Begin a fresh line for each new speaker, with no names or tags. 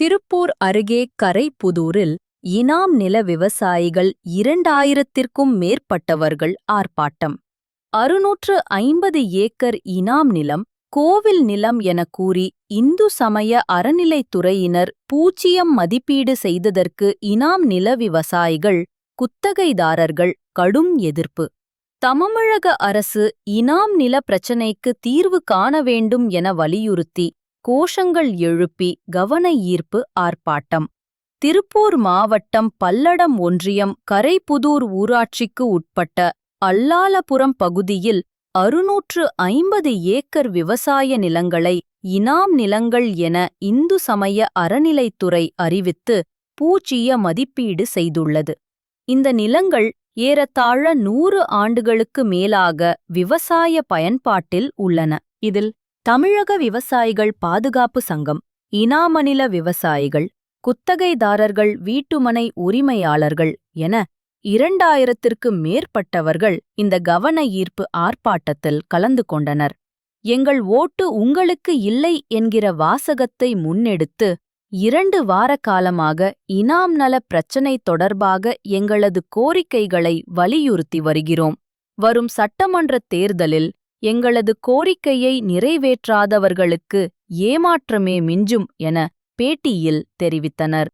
திருப்பூர் அருகே கரைப்புதூரில் இனாம் நில விவசாயிகள் இரண்டாயிரத்திற்கும் மேற்பட்டவர்கள் ஆர்ப்பாட்டம். அறுநூற்று ஐம்பது ஏக்கர் இனாம் நிலம் கோவில் நிலம் என கூறி இந்து சமய அறநிலைத்துறையினர் பூச்சியம் மதிப்பீடு செய்ததற்கு இனாம் நில விவசாயிகள் குத்தகைதாரர்கள் கடும் எதிர்ப்பு. தமிழக அரசு இனாம் நில பிரச்சினைக்கு தீர்வு காண வேண்டும் என வலியுறுத்தி கோஷங்கள் எழுப்பி கவன ஈர்ப்பு ஆர்ப்பாட்டம். திருப்பூர் மாவட்டம் பல்லடம் ஒன்றியம் கரைப்புதூர் ஊராட்சிக்கு உட்பட்ட அல்லாலபுரம் பகுதியில் அறுநூற்று ஐம்பது ஏக்கர் விவசாய நிலங்களை இனாம் நிலங்கள் என இந்து சமய அறநிலைத்துறை அறிவித்து பூச்சிய மதிப்பீடு செய்துள்ளது. இந்த நிலங்கள் ஏறத்தாழ நூறு ஆண்டுகளுக்கு மேலாக விவசாய பயன்பாட்டில் உள்ளன. இதில் தமிழக விவசாயிகள் பாதுகாப்பு சங்கம் இனாமநில விவசாயிகள் குத்தகைதாரர்கள் வீட்டுமனை உரிமையாளர்கள் என இரண்டாயிரத்திற்கு மேற்பட்டவர்கள் இந்த கவன ஈர்ப்பு ஆர்ப்பாட்டத்தில் கலந்து கொண்டனர். எங்கள் ஓட்டு உங்களுக்கு இல்லை என்கிற வாசகத்தை முன்னெடுத்து இரண்டு வார காலமாக இனாம் நல பிரச்சினை தொடர்பாக எங்களது கோரிக்கைகளை வலியுறுத்தி வருகிறோம். வரும் சட்டமன்ற தேர்தலில் எங்களது கோரிக்கையை நிறைவேற்றாதவர்களுக்கு ஏமாற்றமே மிஞ்சும் என பேட்டியில் தெரிவித்தனர்.